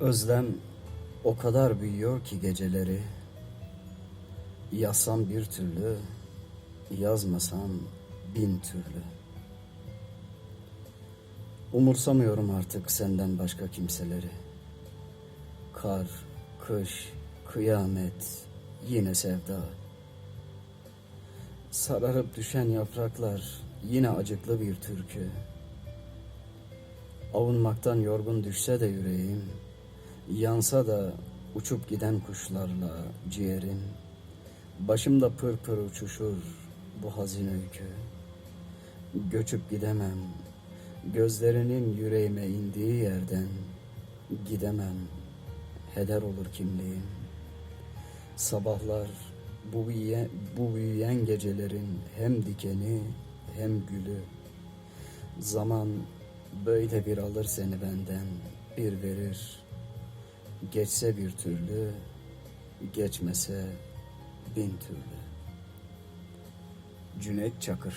Özlem o kadar büyüyor ki geceleri. Yazsam bir türlü, yazmasam bin türlü. Umursamıyorum artık senden başka kimseleri. Kar, kış, kıyamet, yine sevda. Sararıp düşen yapraklar, yine acıklı bir türkü. Avunmaktan yorgun düşse de yüreğim, yansa da uçup giden kuşlarla ciğerim, başımda pır pır uçuşur bu hazin öykü. Göçüp gidemem, gözlerinin yüreğime indiği yerden gidemem, heder olur kimliğim. Sabahlar bu büyüyen, bu büyüyen gecelerin hem dikeni hem gülü. Zaman böyle bir alır seni benden, bir verir. Geçse bir türlü, geçmese bin türlü. Cüneyt Çakır